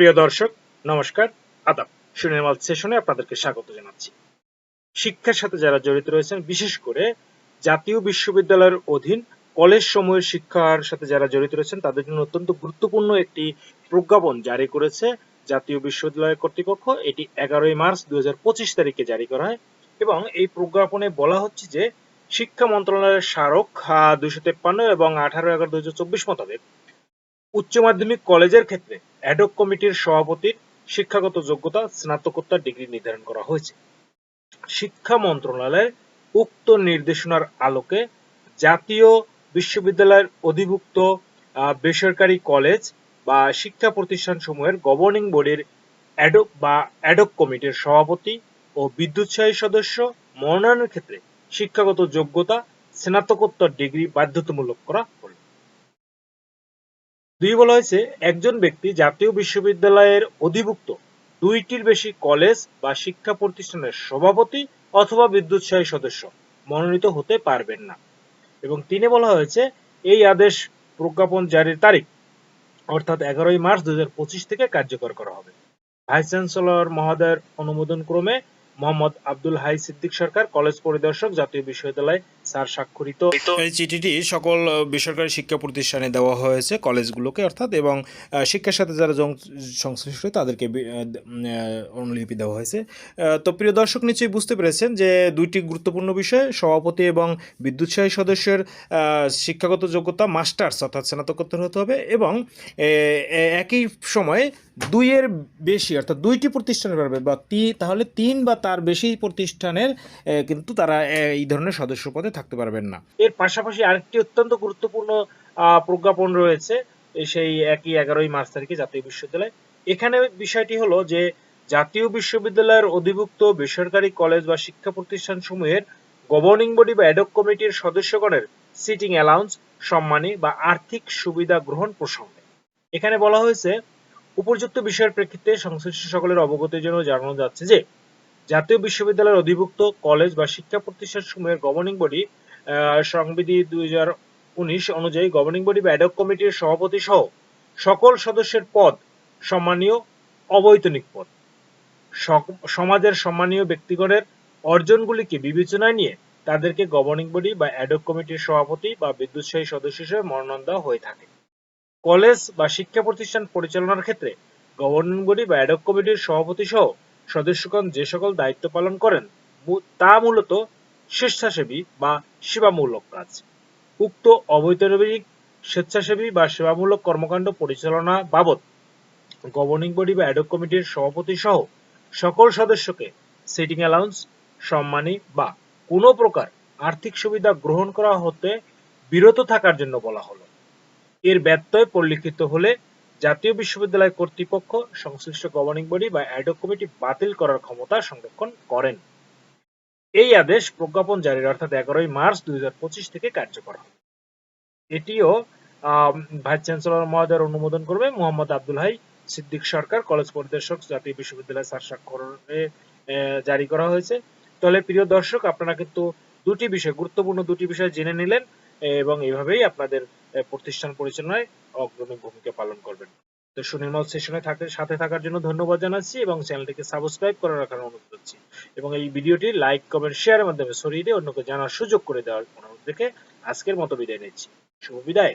প্রিয় দর্শক, নমস্কার, আদাব। সুনির্মল সেশনে আপনাদেরকে স্বাগত জানাচ্ছি। শিক্ষার সাথে যারা জড়িত রয়েছেন, বিশেষ করে জাতীয় বিশ্ববিদ্যালয়ের অধীন কলেজ সমূহের শিক্ষার সাথে যারা জড়িত রয়েছেন, তাদের জন্য অত্যন্ত গুরুত্বপূর্ণ একটি প্রজ্ঞাপন জারি করেছে জাতীয় বিশ্ববিদ্যালয় কর্তৃপক্ষ। এটি এগারোই মার্চ দুই হাজার পঁচিশ তারিখে জারি করা হয় এবং এই প্রজ্ঞাপনে বলা হচ্ছে যে শিক্ষা মন্ত্রণালয়ের স্মারক দুইশো তেপ্পান্ন এবং আঠারো এগারো দুই মোতাবেক উচ্চ মাধ্যমিক কলেজের ক্ষেত্রে অ্যাডক কমিটির সভাপতির শিক্ষাগত যোগ্যতা স্নাতকোত্তর ডিগ্রি নির্ধারণ করা হয়েছে। শিক্ষা মন্ত্রণালয়ের উক্ত নির্দেশনার আলোকে জাতীয় বিশ্ববিদ্যালয়ের অধিভুক্ত বেসরকারি কলেজ বা শিক্ষা প্রতিষ্ঠান সমূহের গভর্নিং বডির অ্যাডক বা অ্যাডক কমিটির সভাপতি ও বিদ্যুৎসাহী সদস্য মনোনয়নের ক্ষেত্রে শিক্ষাগত যোগ্যতা স্নাতকোত্তর ডিগ্রি বাধ্যতামূলক করা দুই বলা হয়েছে, একজন ব্যক্তি জাতীয় বিশ্ববিদ্যালয়ের অধিভুক্ত, দুইটির বেশি কলেজ বা শিক্ষা প্রতিষ্ঠানের সভাপতি অথবা বিদ্যুৎসাহী সদস্য মনোনীত হতে পারবেন না। এবং তিনে বলা হয়েছে, এই আদেশ প্রজ্ঞাপন জারির তারিখ, অর্থাৎ এগারোই মার্চ দুই হাজার পঁচিশ থেকে কার্যকর করা হবে। ভাইস চ্যান্সেলর মহোদয়ের অনুমোদন ক্রমে মোহাম্মদ আব্দুল হাই সিদ্দিক সরকার কলেজ পরিদর্শক জাতীয় বিশ্ববিদ্যালয় স্যার স্বাক্ষরিত। এই চিঠিটি সকল বেসরকারি শিক্ষা প্রতিষ্ঠানে দেওয়া হয়েছে কলেজগুলোকে, অর্থাৎ, এবং শিক্ষার সাথে যারা সংশ্লিষ্ট তাদেরকে অনুলিপি দেওয়া হয়েছে। তো প্রিয় দর্শক, নিশ্চয়ই বুঝতে পেরেছেন যে দুইটি গুরুত্বপূর্ণ বিষয়, সভাপতি এবং বিদ্যুৎসাহী সদস্যের শিক্ষাগত যোগ্যতা, মাস্টার্স, অর্থাৎ স্নাতকোত্তর হতে হবে, এবং একই সময়ে দুইয়ের বেশি, অর্থাৎ দুইটি প্রতিষ্ঠানের পারবে বা তাহলে তিন বা তার বেশি প্রতিষ্ঠানের কিন্তু তারা এই ধরনের সদস্য পদে থাকতে পারবেন না। এর পাশাপাশি আরেকটি অত্যন্ত গুরুত্বপূর্ণ প্রজ্ঞাপন রয়েছে সেই একই এগারোই মার্চ তারিখে জাতীয় বিশ্ববিদ্যালয়। এখানে বিষয়টি হলো যে, জাতীয় বিশ্ববিদ্যালয়ের অধিভুক্ত বেসরকারি কলেজ বা শিক্ষা প্রতিষ্ঠান সমূহের গভর্নিং বডি বা অ্যাডক কমিটির সদস্যগণের সিটিং অ্যালাউন্স সম্মানী বা আর্থিক সুবিধা গ্রহণ প্রসঙ্গে। এখানে বলা হয়েছে, উপযুক্ত বিষয়ের প্রেক্ষিতে সংশ্লিষ্ট সকলের অবগতির জন্য জানানো যাচ্ছে যে জাতীয় বিশ্ববিদ্যালয়ের অধিভুক্ত কলেজ বা শিক্ষা প্রতিষ্ঠান সমূহের গভর্নিং বডি সংবিধি দুই উনিশ অনুযায়ী গভর্নিং বডি বা অ্যাডক কমিটির সভাপতি সহ সকল সদস্যের পদ সম্মানীয় অবৈতনিক পদ। সমাজের সম্মানীয় ব্যক্তিগণের অর্জনগুলিকে বিবেচনায় নিয়ে তাদেরকে গভর্নিং বডি বা অ্যাডক কমিটির সভাপতি বা বিদ্যুৎসাহী সদস্য হিসেবে মনোনয়ন দেওয়া হয়ে থাকে। কলেজ বা শিক্ষা প্রতিষ্ঠান পরিচালনার ক্ষেত্রে গভর্নিং বডি বা অ্যাডক কমিটির সভাপতি সহ সদস্যগণ যে সকল দায়িত্ব পালন করেন তা মূলত স্বেচ্ছাসেবী বা সেবামূলক কাজ। উক্ত অবৈতনিক স্বেচ্ছাসেবী বা সেবামূলক কর্মকাণ্ড পরিচালনা বাবদ গভর্নিং বডি বা অ্যাডক কমিটির সভাপতি সহ সকল সদস্যকে সিটিং অ্যালাউন্স সম্মানী বা কোনো প্রকার আর্থিক সুবিধা গ্রহণ করা হতে বিরত থাকার জন্য বলা হলো। এর ব্যত্যয় পরিলক্ষিত হলে জাতীয় বিশ্ববিদ্যালয় কর্তৃপক্ষ, সংশ্লিষ্ট গভর্নিং বডি বা অ্যাডক কমিটি বাতিল করার ক্ষমতা সংরক্ষণ করেন। এই আদেশ প্রজ্ঞাপন জারির, অর্থাৎ এগারোই মার্চ দুই থেকে কার্যকর হবে। এটিও ভাইস চ্যান্সেলর মহোদয়ের অনুমোদন করবে মোহাম্মদ আব্দুল হাই সিদ্দিক সরকার, কলেজ পরিদর্শক, জাতীয় বিশ্ববিদ্যালয় স্যার স্বাক্ষরে জারি করা হয়েছে। তাহলে প্রিয় দর্শক, আপনারা কিন্তু দুটি বিষয়, গুরুত্বপূর্ণ দুটি বিষয় জেনে নিলেন, এবং এইভাবেই আপনাদের প্রতিষ্ঠান পরিচালনায় অগ্রণী ভূমিকা পালন করবেন। তো সুনির্মল সেশনে থাকতে সাথে থাকার জন্য ধন্যবাদ জানাচ্ছি এবং চ্যানেলটিকে সাবস্ক্রাইব করে রাখার অনুরোধ করছি এবং এই ভিডিওটি লাইক, কমেন্ট, শেয়ারের মাধ্যমে ছড়িয়ে দিয়ে অন্যকে জানার সুযোগ করে দেওয়ার অনুরোধ রেখে আজকের মতো বিদায় নিচ্ছি। শুভ বিদায়।